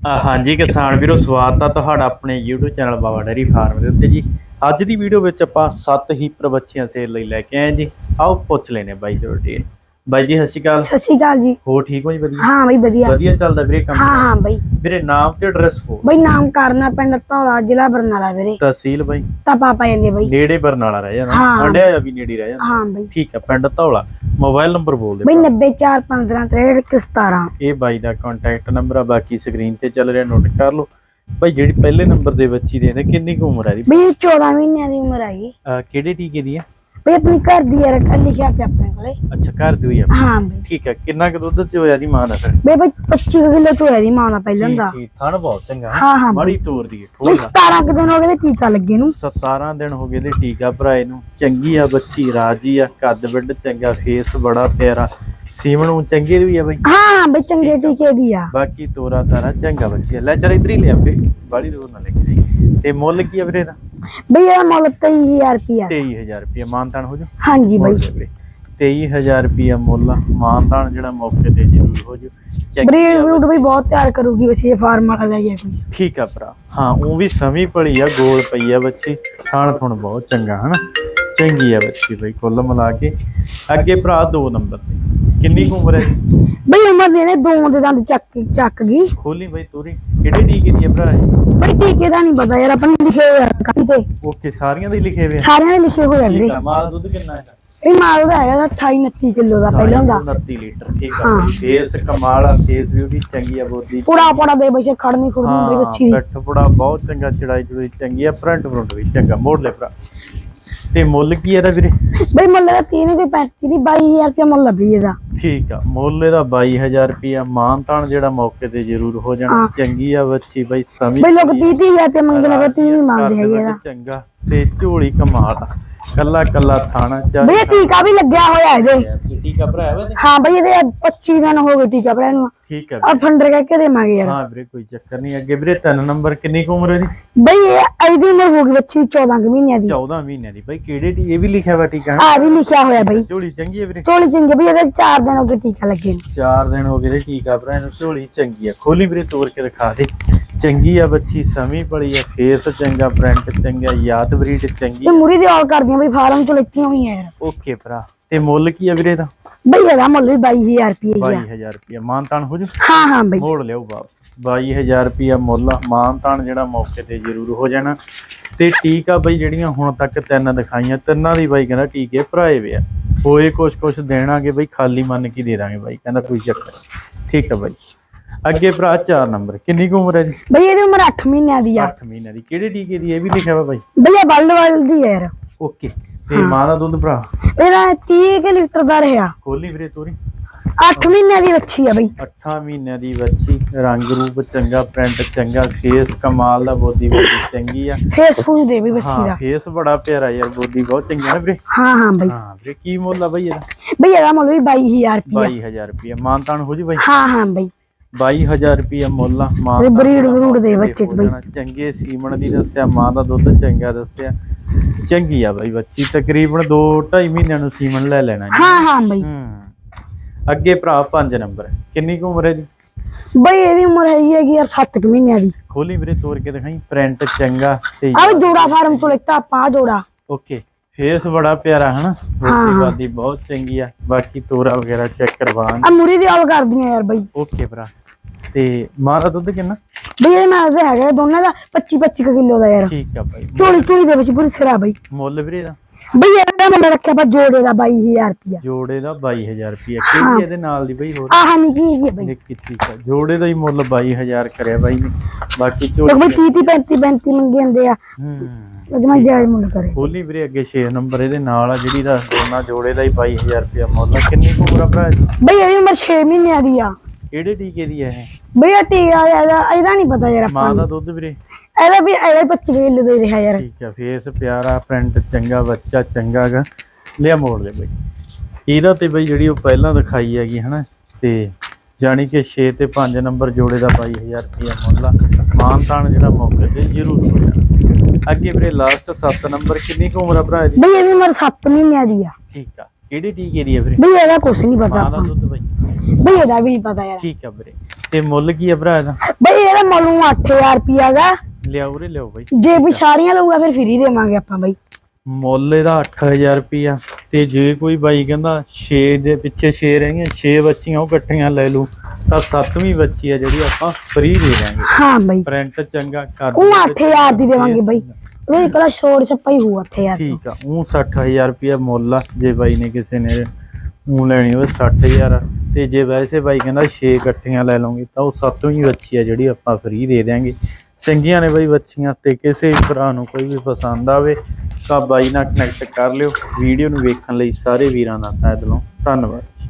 ਹਾਂਜੀ, ਕਿਸਾਨ ਵੀਰੋ, ਸਵਾਗਤ ਆ ਤੁਹਾਡਾ ਆਪਣੇ YouTube channel Baba dairy farm ਦੇ ਉੱਤੇ ਜੀ। ਅੱਜ ਦੀ ਵੀਡੀਓ ਵਿੱਚ ਆਪਾਂ ਸੱਤ ਹੀਪਰ ਬੱਚੀਆਂ ਸੇਲ ਲਈ ਲੈ ਕੇ ਆਏ ਜੀ। ਆਓ ਪੁੱਛ ਲੈਨੇ ਬਾਈ ਜੀ ਰੋਟੀ ਬਾਈ ਜੀ ਸਤਿ ਸ਼੍ਰੀ ਅਕਾਲ। ਸਤਿ ਸ਼੍ਰੀ ਅਕਾਲ ਜੀ। ਹੋ ਠੀਕ ਹੋ ਜੀ ਵਧੀਆ? ਹਾਂ ਬਈ ਵਧੀਆ। ਵਧੀਆ ਚੱਲਦਾ ਵੀਰੇ ਕੰਮ ਹਾਂ ਹਾਂ ਬਈ। ਵੀਰੇ ਨਾਮ ਤੇ ਐਡਰੈਸ ਹੋ ਬਈ ਨਾਮ ਕਰਨਾ ਪਿੰਡ ਧੌਲਾ ਜ਼ਿਲ੍ਹਾ ਬਰਨਾਲਾ ਵੀਰੇ। ਤਹਿਸੀਲ ਬਾਈ। ਤਾਂ ਪਾਪਾ ਜਾਂਦੇ ਬਈ। ਨੇੜੇ ਬਰਨਾਲਾ ਰਹਿ ਜਾਂਦਾ ਹਾਂ। ਹੰਡਿਆ ਵੀ ਨੇੜੇ ਰਹਿ ਜਾਂਦਾ। ਹਾਂ ਬਈ। ਠੀਕ ਆ ਪਿੰਡ ਧੌਲਾ। ਮੋਬਾਈਲ ਨੰਬਰ ਬੋਲ ਦੇ ਬਈ ਭਰਾ। 90415 ਇਹ ਬਾਈ ਦਾ ਕੰਟੈਕਟ ਨੰਬਰ ਆ ਬਾਕੀ ਸਕਰੀਨ ਤੇ ਚੱਲ ਰਿਹਾ ਨੋਟ ਕਰ ਲਓ। ਬਾਈ ਜਿਹੜੀ ਪਹਿਲੇ ਨੰਬਰ ਦੇ ਬੱਚੀ ਦੇ ਨੇ ਕਿੰਨੀ ਕੁ ਉਮਰ ਹੈ ਦੀ ਬਈ ਇਹ 14 ਮਹੀਨਿਆਂ ਦੀ ਉਮਰ ਹੈਗੀ ਅਹ ਕਿਹੜੇ ਟੀਕੇ ਦੀ ਆ? ਬਈ ਆਪਣੀ ਘਰ ਦੀ ਯਾਰ ਲਿਖਿਆ ਪਿਆ ਆਪਣੇ ਕੋਲੇ। ਅੱਛਾ ਘਰ ਦੀ ਹੋਈ ਆ। ਹਾਂ ਬਈ। ਠੀਕ ਹੈ ਕਿੰਨਾ ਕੁ ਦੁੱਧ ਚ ਹੋਇਆ ਦੀ ਮਾਂ ਦਾ ਫਿਰ? ਬਈ ਬਈ 25 ਕਿਲੋ ਚੋਇਆ ਦੀ ਮਾਂ ਦਾ ਪਹਿਲਾਂ ਠੀਕ ਦਾ ਠੀਕ ਥਣ ਬਹੁਤ ਚੰਗਾ ਹਾਂ, ਹਾਂ, ਬੜੀ ਤੋਰ ਦੀ ਹੈ ਬਈ ਠੋਕ 17 ਕੁ ਦਿਨ ਹੋ ਗਏ ਤੇ ਟੀਕਾ ਲੱਗੇ ਨੂੰ। 17 ਦਿਨ ਹੋ ਗਏ ਦੇ ਟੀਕਾ ਭਰਾਏ ਨੂੰ। ਚੰਗੀ ਆ ਬੱਚੀ ਰਾਜੀ ਆ ਕੱਦ ਬਿੱਡ ਚੰਗਾ ਫੇਸ ਬੜਾ ਪਿਆਰਾ। ਸੀਮਣ ਨੂੰ ਚੰਗੀ ਵੀ ਆ ਬਈ। ਹਾਂ ਹਾਂ ਬਈ ਚੰਗੇ ਟੀਕੇ ਦੀ ਆ। ਬਾਕੀ ਤੋਰਾ ਤਾਰਾ ਚੰਗਾ ਬੱਚੀ ਆ। ਲੈ ਚੱਲ ਇਧਰ ਹੀ ਲੈ ਆਪੇ ਬੜੀ ਦੂਰ ਨਾ ਲੈ ਕੇ ਜਾਈ। ਤੇ ਮੁੱਲ ਕੀ ਆ ਵੀਰੇ ਦਾ ਬਈ ਇਹਦਾ ਮੁੱਲ 23000 ਰੁਪਿਆ 23000 ਰੁਪਏ ਮਾਨਤਾਨ ਹੋ ਜਾ? ਹਾਂਜੀ ਬਈ। 23000 ਰੁਪਏ ਮੁੱਲ। ਮਾਨਤਾਨ ਜਿਹੜਾ ਮੌਕੇ ਤੇ ਜ਼ਰੂਰ ਹੋ ਜੂ। ਬਰੀਡ ਆ ਬਰੂਡ ਬੱਚੀ। ਬਈ ਬਹੁਤ ਤਿਆਰ ਕਰੂਗੀ ਵੈਸੇ ਇਹ ਫਾਰਮ ਵਾਲਾ ਲੈ ਗਿਆ ਕੋਈ। ਠੀਕ ਆ ਭਰਾ। ਹਾਂ ਉਹ ਵੀ ਸਮੀ ਪੜੀ ਆ ਗੋਲ ਪਈ ਆ ਬੱਚੀ। ਥੁਣ ਬਹੁਤ ਚੰਗਾ ਹਨਾ? ਚੰਗੀ ਆ ਬੱਚੀ ਬਈ ਕੁੱਲ ਮਿਲਾ ਕੇ। ਅੱਗੇ ਭਰਾ ਦੋ ਨੰਬਰ ਤੇ। ਕਿੰਨੀ ਉਮਰ ਹੈ ਜੀ? ਬਈ ਉਮਰ ਦੇ ਨੇ ਦੋ ਦੇ ਦੰਦ ਚੱਕ ਚੱਕ ਗਈ। ਖੋਲੀ ਬਈ ਤੋਰੀ। ਕਿਹੜੇ ਟੀਕੇ ਦੀ ਆ ਭਰਾ? ਬਈ ਦਾ ਨਹੀਂ ਪਤਾ ਯਾਰ ਆਪਣੇ ਲਿਖੇ ਹੋਏ ਆ ਕਾਪੀ ਤੇ। ਓਕੇ ਸਾਰੀਆਂ ਦੇ ਲਿਖੇ ਹੋਏ ਆ? ਸਾਰਿਆਂ ਦੇ ਲਿਖੇ ਹੋਏ ਆ ਵੀਰੇ। ਠੀਕ ਆ ਮਾਲ ਦੁੱਧ ਕਿੰਨਾ ਹੈ ਇਹ ਮਾਲ ਦਾ ਹੈਗਾ 28 29 ਕਿਲੋ ਦਾ ਪਹਿਲਾਂ ਦਾ। 29 ਲੀਟਰ ਠੀਕ ਆ। ਹਾਂ। ਫੇਸ ਕਮਾਲ ਆ ਫੇਸ ਵੀ ਉਹਦੀ ਚੰਗੀ ਆ ਬੋਦੀ ਪੂੜਾ ਪੂੜਾ ਦੇ ਬਈ ਖੜਨੀ ਖੁਰਨੀ ਬਈ ਬੱਚੀ ਦੀ। ਬੱਠ ਪੁੜਾ ਬਹੁਤ ਚੰਗਾ ਚੜਾਈ ਚੜਾਈ ਚੰਗੀ ਆ ਫਰੰਟ ਫਰੰਟ ਵੀ ਚੰਗਾ ਮੋੜ ਲੈ ਭਰਾ। ਤੇ ਮੁੱਲ ਕੀ ਇਹਦਾ ਵੀਰੇ? ਬਈ ਮੁੱਲ ਦਾ 3 ਕੋਈ 35 ਦੀ 22000 ਰੁਪਏ ਮੁੱਲ ਲੱਭੀ ਇਹਦਾ। ਠੀਕ ਆ ਮੁੱਲ ਇਹਦਾ 22000 ਰੁਪਿਆ ਮਾਨਤਾਨ ਜਿਹੜਾ ਮੌਕੇ ਤੇ ਜ਼ਰੂਰ ਹੋ ਜਾਣਾ। ਹਾਂ। ਚੰਗੀ ਆ ਬੱਚੀ ਬਈ ਸਮੀ ਬਈ ਲੋਕ 30 30 ਤੇ ਮੰਗਦੇ ਨੇ ਬਈ 30 ਨਹੀਂ ਮੰਗਦੇ ਦੇ ਹੈਗੇ ਚੰਗਾ ਤੇ ਝੋਲੀ ਕਮਾਲ ਆ। ਕੱਲਾ ਕੱਲਾ ਥਾਣਾ ਚਾਹ ਬਈ ਇਹ ਟੀਕਾ ਵੀ ਲੱਗਿਆ ਹੋਇਆ ਇਹਦੇ। ਠੀਕ ਆ ਭਰਾ ਵਾ ਹਾਂ ਬਈ ਇਹਦੇ 25 ਦਿਨ ਹੋ ਗਏ ਟੀਕਾ ਭਰਾ ਨੂੰ। ਠੀਕ ਆ ਆ ਫੰਡਰ ਕਰਕੇ ਦੇਵਾਂਗੇ ਯਾਰ। ਹਾਂ ਵੀਰੇ ਕੋਈ ਚੱਕਰ ਨਹੀਂ ਅੱਗੇ ਵੀਰੇ ਤਿੰਨ ਨੰਬਰ ਕਿੰਨੀ ਕੁ ਉਮਰ ਹੈ ਦੀ ਬਈ ਇਹ ਇਹਦੀ ਉਮਰ ਹੋ ਗਈ ਬੱਚੀ 14 ਕੁ ਮਹੀਨਿਆਂ ਦੀ। 14 ਮਹੀਨਿਆਂ ਦੀ। ਬਈ ਕਿਹੜੇ ਟੀ ਇਹ ਵੀ ਲਿਖਿਆ ਵਾ ਟੀਕਾ ਆ ਵੀ ਲਿਖਿਆ ਹੋਇਆ ਬਈ। ਝੋਲੀ ਚੰਗੀ ਹੈ ਵੀਰੇ? ਚੋਲੀ ਚੰਗੇ ਬਈ ਇਹਦੇ 4 ਦਿਨ ਹੋ ਗਏ ਟੀਕਾ ਲੱਗੇ ਨੂੰ। ਚਾਰ ਦਿਨ ਹੋ ਗਏ ਤੇ ਟੀਕਾ ਭਰਾ ਇਹਨੂੰ ਝੋਲੀ ਚੰਗੀ ਆ ਖੋਲੀ ਵੀਰੇ ਤੋੜ ਕੇ ਦਿਖਾ ਦੇ। ਚੰਗੀ ਆ ਬੱਚੀ ਸਮੀ ਪੜੀ ਆ ਫੇਸ ਚੰਗਾ ਪ੍ਰਿੰਟ ਚੰਗਾ ਯਾਦ ਬਰੀਡ ਚੰਗੀ ਇਹ ਮੁਰੀ ਦੀ ਆਲ ਕਰਦੀਆਂ ਬਈ ਫਾਰਮ ਚ ਲੈਤੀਆਂ ਹੋਈਆਂ ਯਾਰ ਓਕੇ ਭਰਾ ਤੇ ਮੁੱਲ ਕੀ ਆ ਵੀਰੇ ਦਾ ਬਈ ਇਹਦਾ ਮੁੱਲ ਵੀ 22000 ਰੁਪਏ ਹੀ ਆ। 22000 ਰੁਪਇਆ ਮਾਨਤਾਨ ਹੋ ਜੂ? ਹਾਂ ਹਾਂ ਬਈ। ਮੋੜ ਲਿਓ ਵਾਪਸ। 22000 ਰੁਪਇਆ ਮੁੱਲ ਆ, ਮਾਨਤਾਨ ਜਿਹੜਾ ਮੌਕੇ ਤੇ ਜ਼ਰੂਰ ਹੋ ਜਾਣਾ। ਤੇ ਟੀਕਾ ਬਈ ਜਿਹੜੀਆਂ ਹੁਣ ਤੱਕ ਤਿੰਨ ਦਿਖਾਈਆਂ ਤਿੰਨਾਂ ਦੀ ਬਾਈ ਕਹਿੰਦਾ ਟੀਕੇ ਭਰਾਏ ਵੇ ਆ। ਹੋਏ ਕੁਛ ਕੁਛ ਦੇਣਾਗੇ ਬਈ ਖਾਲੀ ਮੰਨ ਕੇ ਦੇ ਦਾਂਗੇ ਬਾਈ ਕਹਿੰਦਾ ਕੋਈ ਚੱਕਰ ਨੀ। ਠੀਕ ਆ ਬਾਈ। ਅੱਗੇ ਭਰਾ 4 ਨੰਬਰ ਕਿੰਨੀ ਕੁ ਉਮਰ ਹੈ ਜੀ? ਬਈ ਇਹਦੀ ਉਮਰ 8 ਮਹੀਨਿਆਂ ਦੀ ਆ। 8 ਮਹੀਨਿਆਂ ਦੀ। ਕਿਹੜੇ ਟੀਕੇ ਦੀ ਇਹ ਵੀ ਲਿਖਿਆ ਵਾ ਬਾਈ। ਬਈ ਇਹ ਬਲਦ ਵੱਲ ਦੀ ਯਾਰ। ਓਕੇ ਤੇ ਮਾਂ ਦਾ ਦੁੱਧ ਭਰਾ? ਇਹਦਾ 30 ਕਿ ਲੀਟਰ ਦਾ ਰਿਹਾ। ਖੋਲੀ ਵੀਰੇ ਤੋਰੀ। 8 ਮਹੀਨਿਆਂ ਦੀ ਬੱਚੀ ਆ ਬਈ। 8 ਮਹੀਨਿਆਂ ਦੀ ਬੱਚੀ ਰੰਗ ਰੂਪ ਚੰਗਾ ਪ੍ਰਿੰਟ ਚੰਗਾ ਫੇਸ ਕਮਾਲ ਦਾ ਬੋਦੀ ਬੋਦੀ ਚੰਗੀ ਆ। ਫੇਸ ਫੂਸ ਦੇ ਵੀ ਬੱਚੀ ਦਾ। ਫੇਸ ਬੜਾ ਪਿਆਰਾ ਯਾਰ ਬੋਦੀ ਬਹੁਤ ਚੰਗੀ ਆ ਨਾ ਵੀਰੇ। ਹਾਂ ਹਾਂ ਬਈ। ਹਾਂ ਵੀਰੇ ਕੀ ਮੁੱਲ ਆ ਬਈ ਇਹਦਾ? ਬਈ ਇਹਦਾ ਮੁੱਲ ਵੀ 22000 ਰੁਪਏ 22000 ਰੁਪਏ ਮਾਨਤਾਨ ਹੋ ਜੀ ਬਾਈ? ਹਾਂ ਹਾਂ ਬਈ। 22000 ਰੁਪਏ ਮੁੱਲ ਆ ਇਹ ਮਾਨਤਾਨ ਬਰੀਡ ਬਰੂਡ ਦੇ ਬੱਚੇ ਚ ਬਈ। ਚੰਗੇ ਸੀਮਣ ਦੀ ਦੱਸਿਆ ਮਾਂ ਦਾ ਦੁੱਧ ਚੰਗਾ ਦੱਸਿਆ। ਚੰਗੀ ਆ ਬਾਈ ਬੱਚੀ ਤਕਰੀਬਨ 2 2.5 ਮਹੀਨਿਆਂ ਨੂੰ ਸੀਮਣ ਲੈ ਲੈਣਾ ਜੀ। ਹਾਂ ਹਾਂ ਬਈ। ਹੂੰ। ਅੱਗੇ ਭਰਾ 5 ਨੰਬਰ ਕਿੰਨੀ ਕੁ ਉਮਰ ਹੈ ਜੀ? ਬਈ ਇਹਦੀ ਉਮਰ ਹੈਗੀ ਹੈਗੀ ਯਾਰ 7 ਮਹੀਨਿਆਂ ਦੀ। ਖੋਲੀ ਵੀਰੇ ਤੋੜ ਕੇ ਦਿਖਾਈ ਪ੍ਰਿੰਟ ਚੰਗਾ ਤੇ ਆ ਵੀ ਜੋੜਾ ਫਾਰਮ ਤੋਂ ਲੈਤਾ ਆਪਾਂ ਆਹ ਜੋੜਾ। ਓਕੇ ਫੇਸ ਬੜਾ ਪਿਆਰਾ ਹਨਾ। ਰੋਟੀ ਬਾਦੀ ਬਹੁਤ ਚੰਗੀ ਆ। ਬਾਕੀ ਤੋਰਾ ਵਗੈਰਾ ਚੈੱਕ ਕਰਵਾਣ ਆ ਮੁਰੀ ਦੀ ਆਲ ਕਰਦੀਆਂ ਯਾਰ ਬਈ। ਓਕੇ ਭਰਾ। ਤੇ ਮਾਂ ਦਾ ਦੁੱਧ ਕਿੰਨਾ? ਬਈ ਇਹ ਨਾਲ ਦੇ ਹੈਗਾ ਦੋਨਾਂ ਦਾ 25 25 ਕਿਲੋ ਦਾ ਯਾਰ। ਠੀਕ ਆ ਬਾਈ। ਚੋਲੀ ਚੋਲੀ ਦੇ ਵਿੱਚ ਪੂਰੀ ਸਿਰਾ ਬਈ। ਮੁੱਲ ਵੀਰੇ ਦਾ ਬਈ ਇਹਦਾ ਮੁੱਲ ਰੱਖਿਆ ਆਪਾਂ ਜੋੜੇ ਦਾ 22000 ਰੁਪਿਆ ਜੋੜੇ ਦਾ 22000 ਰੁਪਏ ਕਿਹੜੀ ਇਹਦੇ ਨਾਲ ਦੀ ਬਈ ਹੋਰ? ਆਹ ਨਹੀਂ ਕੀ ਹੈਗੀ ਆ ਬਈ। ਨਿੱਕੀ ਠੀਕ ਆ। ਜੋੜੇ ਦਾ ਹੀ ਮੁੱਲ 22000 ਕਰਿਆ ਬਾਈ ਨੇ। ਬਾਕੀ ਝੋਲੀ ਬਈ 30 30 35 35 ਮੰਗੇ ਜਾਂਦੇ ਆ। ਹੂੰ। ਅਜਮਾ ਜਾਇਜ਼ ਮੁੱਲ ਕਰੇ। ਖੋਲੀ ਵੀਰੇ ਅੱਗੇ 6 ਨੰਬਰ ਇਹਦੇ ਨਾਲ ਆ ਜਿਹੜੀ ਦਾ ਦੋਨਾਂ ਜੋੜੇ ਦਾ ਹੀ 22000 ਰੁਪਏ ਮੁੱਲ। ਕਿੰਨੀ ਕੁ ਉਮਰ ਆ ਭਰਾ? ਬਈ ਇਹਦੀ ਉਮਰ 6 ਮਹੀਨਿਆਂ ਦੀ ਆ। ਕਿਹੜੇ ਟੀਕੇ ਦੀ ਹੈ ਇਹ? ਬਈ ਇਹ ਟੀਕਾ ਇਹਦਾ ਇਹਦਾ ਨਹੀਂ ਪਤਾ ਯਾਰ ਆਪਾਂ ਮਾਂ ਨੂੰ। ਦਾ ਦੁੱਧ ਵੀਰੇ। ਇਹਦਾ ਵੀ ਇਹਦਾ 25 ਕਿਲੋ ਦੇ ਰਿਹਾ ਯਾਰ। ਠੀਕ ਆ ਫੇਸ ਪਿਆਰਾ ਪ੍ਰਿੰਟ ਚੰਗਾ ਬੱਚਾ ਚੰਗਾ ਗਾ। ਲਿਆ ਮੋੜ ਲੈ ਬਈ। ਇਹਦਾ ਤੇ ਬਈ ਜਿਹੜੀ ਉਹ ਪਹਿਲਾਂ ਦਿਖਾਈ ਹੈਗੀ ਹਨਾ ਤੇ ਜਾਣੀ ਕਿ 6 ਤੇ 5 ਨੰਬਰ ਜੋੜੇ ਦਾ 22000 ਰੁਪਇਆ ਮੁੱਲ ਆ। ਮਾਨਤਾਨ ਜਿਹੜਾ ਮੌਕੇ ਤੇ ਜ਼ਰੂਰ ਹੋ ਜਾਣਾ। ਅੱਗੇ ਵੀਰੇ ਲਾਸਟ 7 ਨੰਬਰ ਕਿੰਨੀ ਕੁ ਉਮਰ ਆ ਭਰਾ ਦੀ ਬਈ ਇਹਦੀ ਉਮਰ 7 ਮਹੀਨਿਆਂ ਦੀ ਆ। ਠੀਕ ਆ ਕਿਹੜੀ ਟੀਕੇ ਦੀ ਆ ਵੀਰੇ? ਬਈ ਇਹਦਾ ਕੁਛ ਨਹੀਂ ਪਤਾ ਮਾਂ ਦਾ ਆਪਾਂ ਦੁੱਧ ਬਈ। ਬਈ ਇਹਦਾ ਵੀ ਨੀ ਪਤਾ ਯਾਰ। ਠੀਕ ਆ ਵੀਰੇ। ਤੇ ਮੁੱਲ ਕੀ ਆ ਭਰਾ ਇਹਦਾ? ਬਈ ਇਹਦਾ ਮੁੱਲ ਨੂੰ 8000 ਰੁਪਿਆ ਗਾ ਲਿਆਓ ਰੇ ਲਿਆਓ ਬਾਈ। ਜੇ ਵੀ ਸਾਰੀਆਂ ਲਊਗਾ ਫਿਰ ਫ੍ਰੀ ਦੇਵਾਂਗੇ ਆਪਾਂ ਬਈ। ਮੁੱਲ ਇਹਦਾ 8000 ਰੁਪਿਆ ਤੇ ਜੇ ਕੋਈ ਬਾਈ ਕਹਿੰਦਾ 6 ਦੇ ਪਿੱਛੇ 6 ਰਹਿ ਗਈਆਂ 6 ਬੱਚੀਆਂ ਉਹ ਇਕੱਠੀਆਂ ਲੈ ਲੂ ਤਾਂ ਸੱਤਵੀਂ ਬੱਚੀ ਆ ਜਿਹੜੀ ਆਪਾਂ ਫ੍ਰੀ ਦੇ ਦਾਂਗੇ ਹਾਂ ਬਈ। ਪ੍ਰਿੰਟ ਚੰਗਾ ਕਰ ਉਹ 8000 ਦੀ ਦੇਵਾਂਗੇ ਬਈ। ਕੋਲ ਛੋੜ ਛੱਪਾ ਹੀ ਹੋਊ 8000 ਠੀਕ ਆ ਉਹ 60000 ਰੁਪਿਆ ਮੁੱਲ ਆ ਜੇ ਬਾਈ ਨੇ ਕਿਸੇ ਨੇ ਉਹ ਲੈਣੀ ਹੋਵੇ 60000 ਤੇ ਜੇ ਵੈਸੇ ਬਾਈ ਕਹਿੰਦਾ 6 ਇਕੱਠੀਆਂ ਲੈ ਲਵਾਂਗੇ ਤਾਂ ਉਹ ਸੱਤਵੀਂ ਬੱਚੀ ਆ ਜਿਹੜੀ ਆਪਾਂ ਫ੍ਰੀ ਦੇ ਦਿਆਂਗੇ। ਚੰਗੀਆਂ ਨੇ ਬਾਈ ਬੱਚੀਆਂ ਤੇ ਕਿਸੇ ਵੀ ਭਰਾ ਨੂੰ ਕੋਈ ਵੀ ਪਸੰਦ ਆਵੇ, ਤਾਂ ਬਾਈ ਨਾਲ ਕਨੈਕਟ ਕਰ ਲਿਓ। ਵੀਡੀਓ ਨੂੰ ਵੇਖਣ ਲਈ ਸਾਰੇ ਵੀਰਾਂ ਦਾ ਤਹਿ ਦਿਲੋਂ ਧੰਨਵਾਦ ਜੀ।